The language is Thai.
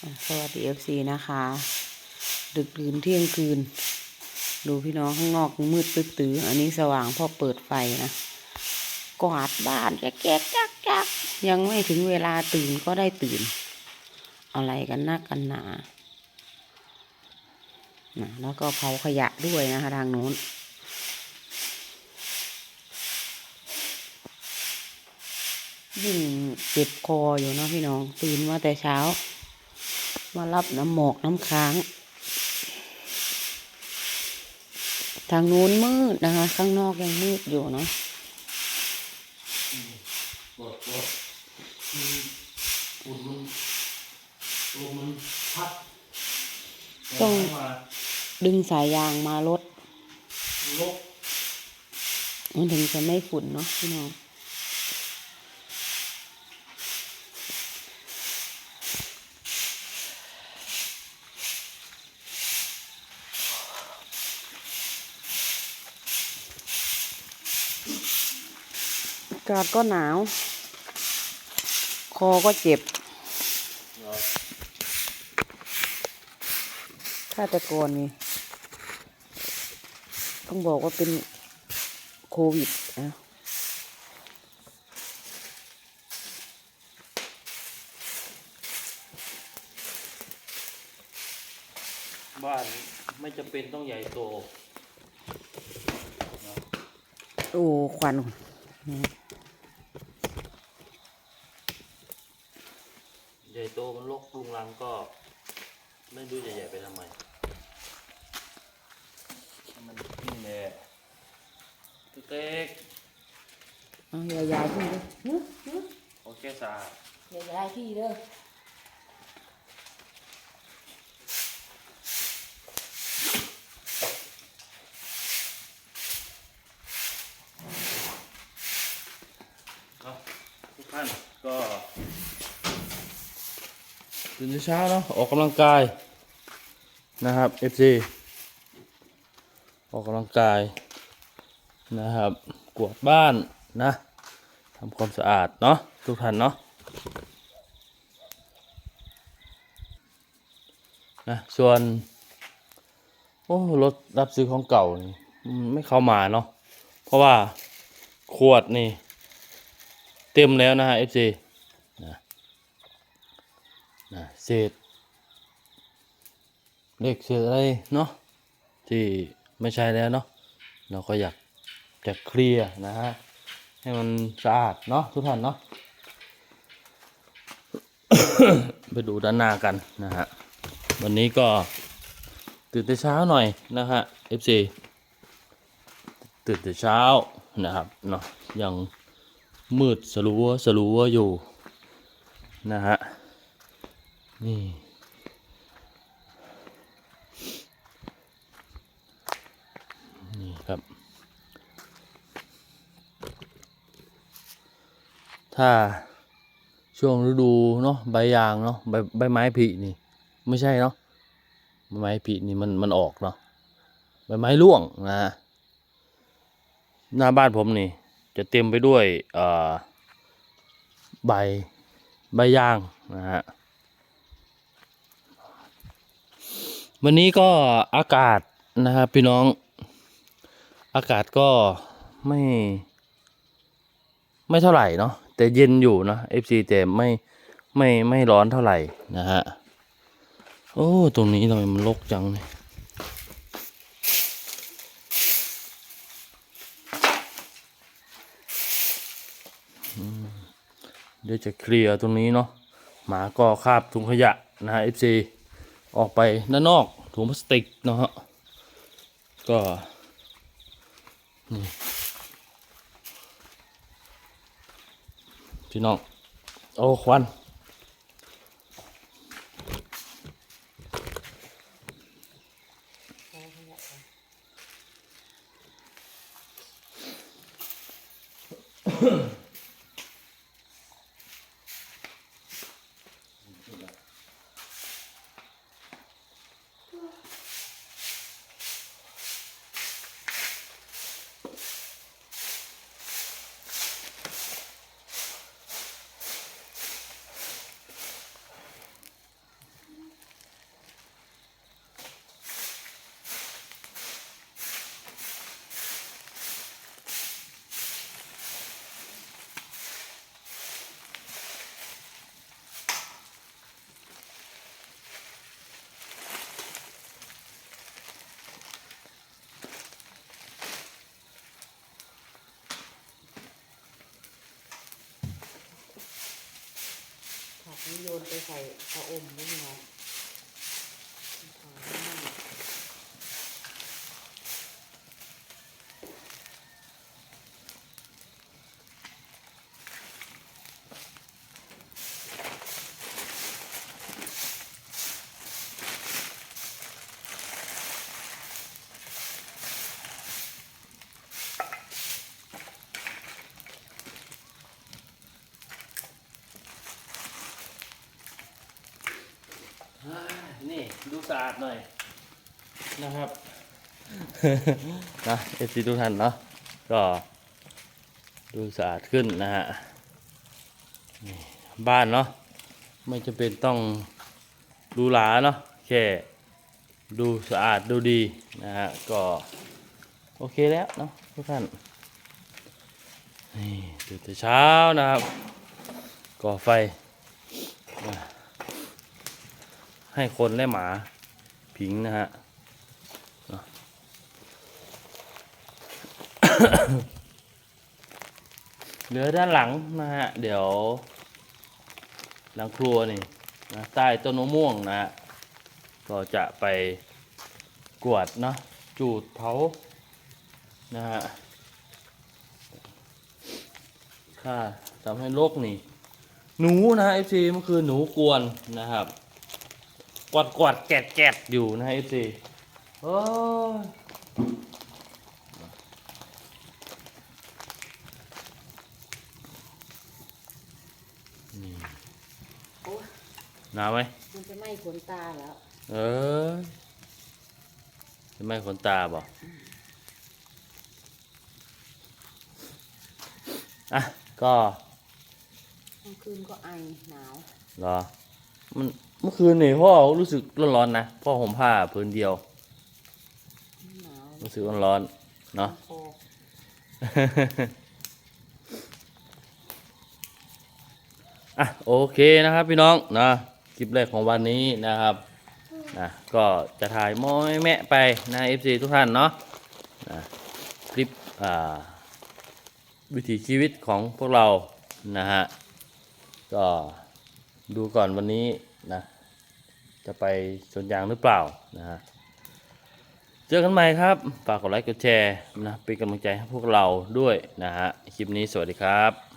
สวัสดีเอฟซีนะคะ ดึกดื่นเที่ยงคืน ดูพี่น้องข้างนอกมืดตื้อๆอันนี้สว่างเพอเปิดไฟนะกวาดบ้านแจ๊กแจ๊กจักจักยังไม่ถึงเวลาตื่นก็ได้ตื่น อะไรกันนักกันหนานะแล้วก็เผาขยะด้วยนะคะทางโน้นยิ่งเจ็บคออยู่เนาะพี่น้อง ตื่นมาแต่เช้า มารับน้ำหมอกน้ำค้าง ทางนู้นมืดนะคะ ข้างนอกยังมืดอยู่เนาะต้องดึงสายยางมาลกมันถึงจะไม่ฝุ่นเนาะพี่น้อง กาศก็หนาว คอก็เจ็บเนาะถ้าแต่ก่อนนี่ ต้องบอกว่าเป็นโควิดนะบ้านไม่จำเป็นต้องใหญ่โต โอ้ ควันใหญ่โตมัน ลกลุงรังก็ไม่รู้จะใหญ่ไปทำไมให้มันนี่แหละตุ๊กเต็กเอาอย่าย้ายที่เด้อโอเคสะอาดอย่าย้ายที่เด้อ เนาะทุกท่านก็ ตื่นเช้าเนาะออกกำลังกายนะครับ FC ออกกำลังกายนะครับกวาดบ้านนะทำความสะอาดเนาะทุกท่านเนาะนะส่วน โอ้รถรับซื้อของเก่านี่ไม่เข้ามาเนาะเพราะว่าขวดนี่ เต็มแล้วนะฮะ FC นะเศษเลขเศษอะไรเนาะที่ไม่ใช่แล้วเนาะเราก็อยากจะเคลียร์นะฮะให้มันสะอาดเนาะทุกท่านเนาะไปดูด้านหน้ากันนะฮะวันนี้ก็ตื่นแต่เช้าหน่อยนะฮะ FC ตื่นแต่เช้านะครับเนาะยังมืดสลัวสลัวอยู่นะฮะ นี่ นี่ครับ ถ้าช่วงฤดูเนาะใบยางเนาะใบใบไม้ผลินี่ ไม่ใช่เนาะใบไม้ผลินี่มันมันออกเนาะใบไม้ร่วงนะหน้าบ้านผมนี่ จะเต็มไปด้วยเอ่อใบใบยางนะฮะ วันนี้ก็อากาศนะครับพี่น้อง อากาศก็ไม่ ไม่เท่าไหร่เนาะแต่เย็นอยู่เนาะ FC แต่ไม่ไม่ไม่ร้อนเท่าไหร่นะฮะโอ้ตรงนี้ทำไมมันรกจังเนี่ยเดี๋ยวจะเคลียร์ตรงนี้เนาะหมาก็คาบถุงขยะนะฮะ FC ออกไปด้านนอกถุงพลาสติกนะฮะก็นี่พี่น้องโอ้ควัน嗯 โยนไปใส่ชะอมด้วยเนาะ นี่ดูสะอาดหน่อยนะครับ นะเอซีทุกท่านเนาะก็ดูสะอาดขึ้นนะฮะบ้านเนาะไม่จำเป็นต้องหรูหราเนาะแค่ดูสะอาดดูดีนะฮะก็โอเคแล้วเนาะทุกท่านนี่ตื่นแต่เช้านะครับก่อไฟนะ ให้คนและหมาผิงนะฮะเหลือด้านหลังนะฮะ เดี๋ยว หลังครัวนี่นะใต้ต้นมะม่วงนะฮะก็จะไปกวดเนาะจูดเผานะฮะค่าทำให้โรคนี่ หนูนะฮะ FC เมื่อคืนหนูกวนนะครับ กวาดกวาดแกดแกดอยู่นะฮะ FC โอ้ยโอ้ยหนาวไหมมันจะไหม้ขนตาแล้วเออจะไม่ขนตาบอกอะก็กลางคืนก็ไอหนาว เหรอ มันเมื่อคืนนี่พ่อรู้สึกร้อนๆนะพ่อห่มผ้าพื้นเดียว หนาวรู้สึกร้อนๆเนาะคออะโอเคนะครับพี่น้องนะคลิปแรกของวันนี้นะครับนะก็จะถ่ายม้อยแมะไปนะ FC ทุกท่านเนาะนะคลิปอ่าวิถีชีวิตของพวกเรานะฮะก็ ดูก่อนวันนี้นะ จะไปสวนยางหรือเปล่านะฮะเจอกันใหม่ครับ ฝากกดไลค์กดแชร์นะเป็นกำลังใจให้พวกเราด้วยนะฮะ คลิปนี้สวัสดีครับ